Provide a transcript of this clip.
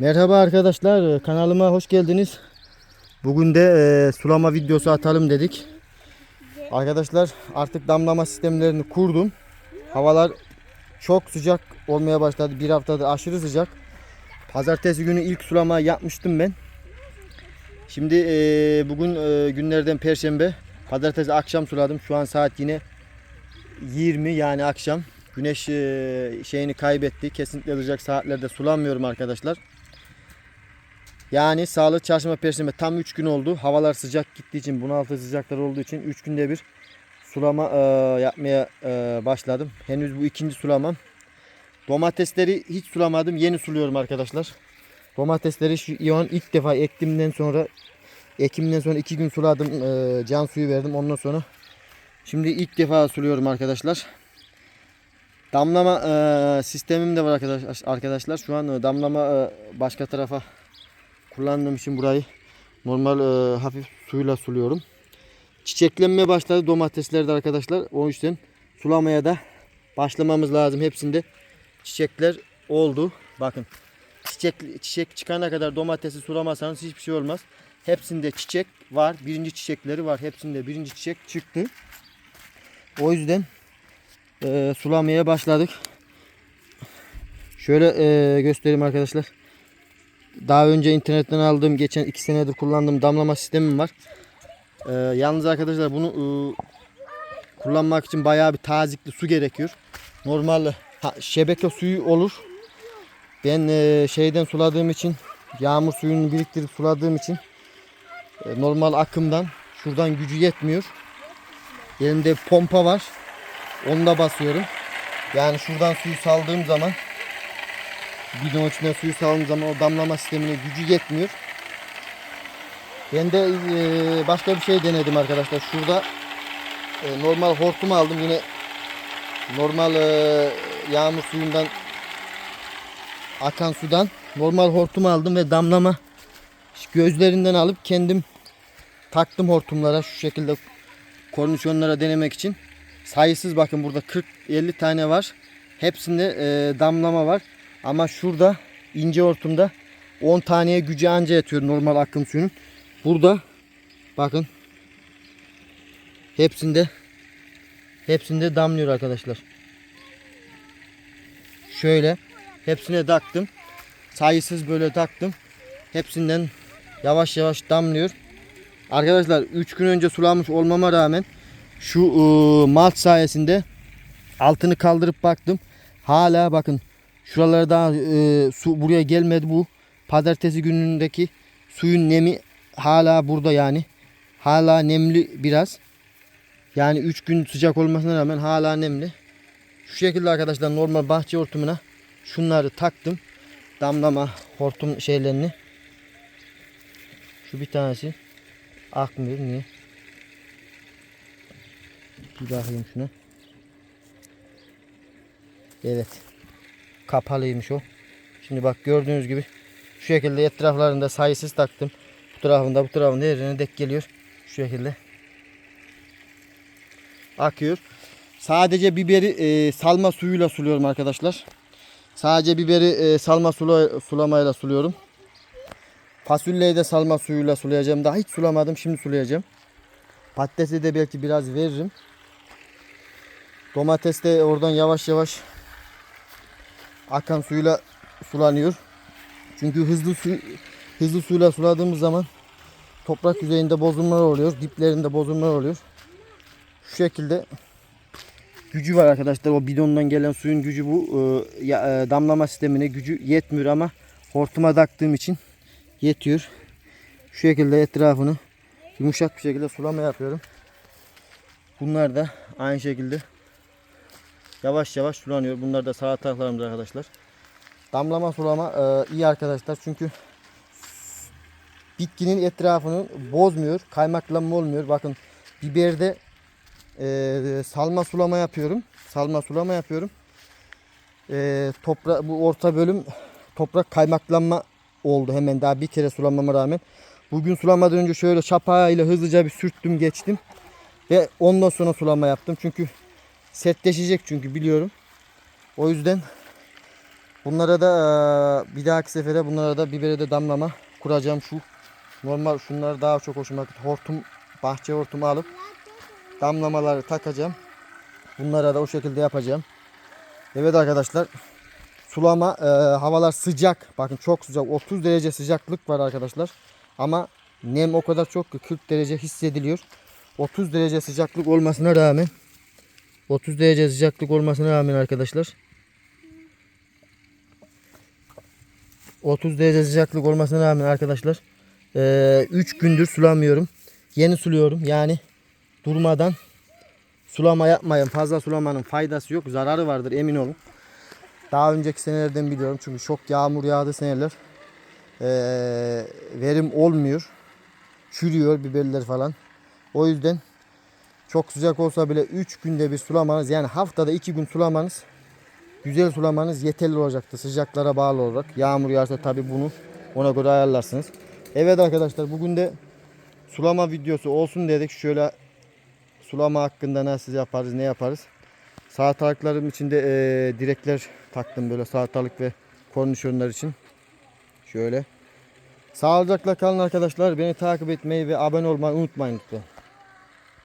Merhaba arkadaşlar kanalıma hoş geldiniz. Bugün de e, sulama videosu atalım dedik. Arkadaşlar artık damlama sistemlerini kurdum. Havalar çok sıcak olmaya başladı. Bir haftadır aşırı sıcak. Pazartesi günü ilk sulama yapmıştım ben. Şimdi e, bugün e, günlerden perşembe. Pazartesi akşam suladım. Şu an saat yine 20 yani akşam. Güneş e, şeyini kaybetti. Kesinlikle sıcak saatlerde sulamıyorum arkadaşlar. Yani sağlık çarşamba perşembe tam 3 gün oldu. Havalar sıcak gittiği için bunaltı sıcaklar olduğu için 3 günde bir sulama e, yapmaya e, başladım. Henüz bu ikinci sulamam. Domatesleri hiç sulamadım. Yeni suluyorum arkadaşlar. Domatesleri şu an ilk defa ektimden sonra ekimden sonra 2 gün suladım. E, can suyu verdim. Ondan sonra şimdi ilk defa suluyorum arkadaşlar. Damlama e, sistemim de var arkadaş, arkadaşlar. Şu an damlama e, başka tarafa kullandığım için burayı normal e, hafif suyla suluyorum. Çiçeklenme başladı domateslerde arkadaşlar. O yüzden sulamaya da başlamamız lazım. Hepsinde çiçekler oldu. Bakın çiçek çiçek çıkana kadar domatesi sulamazsanız hiçbir şey olmaz. Hepsinde çiçek var. Birinci çiçekleri var. Hepsinde birinci çiçek çıktı. O yüzden e, sulamaya başladık. Şöyle e, göstereyim arkadaşlar. Daha önce internetten aldığım, geçen 2 senedir kullandığım damlama sistemim var. E, yalnız arkadaşlar bunu e, kullanmak için bayağı bir tazikli su gerekiyor. Normal ha, şebeke suyu olur. Ben e, şeyden suladığım için, yağmur suyunu biriktirip suladığım için e, normal akımdan şuradan gücü yetmiyor. Elimde pompa var. Onu da basıyorum. Yani şuradan suyu saldığım zaman bidon içine suyu saldığım zaman o damlama sistemine gücü yetmiyor. Ben de e, başka bir şey denedim arkadaşlar. Şurada e, normal hortum aldım. Yine normal e, yağmur suyundan akan sudan normal hortum aldım ve damlama gözlerinden alıp kendim taktım hortumlara şu şekilde kornişonlara denemek için. Sayısız bakın burada 40-50 tane var. Hepsinde e, damlama var. Ama şurada ince hortumda 10 taneye gücü anca yatıyor normal akım suyunun. Burada bakın hepsinde hepsinde damlıyor arkadaşlar. Şöyle hepsine taktım. Sayısız böyle taktım. Hepsinden yavaş yavaş damlıyor. Arkadaşlar 3 gün önce sulanmış olmama rağmen şu ıı, malt sayesinde altını kaldırıp baktım. Hala bakın şuralara daha ıı, su buraya gelmedi bu. Pazartesi günündeki suyun nemi hala burada yani. Hala nemli biraz. Yani 3 gün sıcak olmasına rağmen hala nemli. Şu şekilde arkadaşlar normal bahçe hortumuna şunları taktım. Damlama hortum şeylerini. Şu bir tanesi akmıyor niye? Bir bakayım şuna. Evet. Kapalıymış o. Şimdi bak gördüğünüz gibi şu şekilde etraflarında sayısız taktım. Bu tarafında bu tarafında yerine dek geliyor. Şu şekilde. Akıyor. Sadece biberi e, salma suyuyla suluyorum arkadaşlar. Sadece biberi e, salma sula, sulamayla suluyorum. Fasulyeyi de salma suyuyla sulayacağım. Daha hiç sulamadım. Şimdi sulayacağım. Patatesi de belki biraz veririm. Domates de oradan yavaş yavaş akan suyla sulanıyor. Çünkü hızlı su hızlı suyla suladığımız zaman toprak yüzeyinde bozulmalar oluyor. Diplerinde bozulmalar oluyor. Şu şekilde gücü var arkadaşlar. O bidondan gelen suyun gücü bu. Ee, e, damlama sistemine gücü yetmiyor ama hortuma taktığım için yetiyor. Şu şekilde etrafını yumuşak bir şekilde sulama yapıyorum. Bunlar da aynı şekilde yavaş yavaş sulanıyor. Bunlar da salatalıklarımız arkadaşlar. Damlama sulama e, iyi arkadaşlar çünkü bitkinin etrafını bozmuyor. Kaymaklanma olmuyor. Bakın biberde e, salma sulama yapıyorum. Salma sulama yapıyorum. E, topra bu orta bölüm toprak kaymaklanma oldu hemen daha bir kere sulamama rağmen. Bugün sulamadan önce şöyle çapayla hızlıca bir sürttüm geçtim. Ve ondan sonra sulama yaptım. Çünkü sertleşecek çünkü biliyorum. O yüzden Bunlara da bir dahaki sefere bunlara da bibere de damlama kuracağım şu. Normal şunlar daha çok hoşuma gitti. Hortum, bahçe hortumu alıp damlamaları takacağım. Bunlara da o şekilde yapacağım. Evet arkadaşlar. Sulama eee, havalar sıcak. Bakın çok sıcak. 30 derece sıcaklık var arkadaşlar. Ama nem o kadar çok ki 40 derece hissediliyor. 30 derece sıcaklık olmasına rağmen 30 derece sıcaklık olmasına rağmen arkadaşlar 30 derece sıcaklık olmasına rağmen arkadaşlar 3 gündür sulamıyorum. Yeni suluyorum. Yani durmadan sulama yapmayın. Fazla sulamanın faydası yok. Zararı vardır emin olun. Daha önceki senelerden biliyorum. Çünkü çok yağmur yağdı seneler. Ee, verim olmuyor. Çürüyor biberler falan. O yüzden çok sıcak olsa bile 3 günde bir sulamanız yani haftada 2 gün sulamanız güzel sulamanız yeterli olacaktır sıcaklara bağlı olarak. Yağmur yağarsa tabi bunu ona göre ayarlarsınız. Evet arkadaşlar bugün de sulama videosu olsun dedik. Şöyle sulama hakkında nasıl yaparız ne yaparız. Salatalıklarım içinde eee direkler taktım böyle salatalık ve kornişonlar için. Şöyle. Sağlıcakla kalın arkadaşlar. Beni takip etmeyi ve abone olmayı unutmayın lütfen.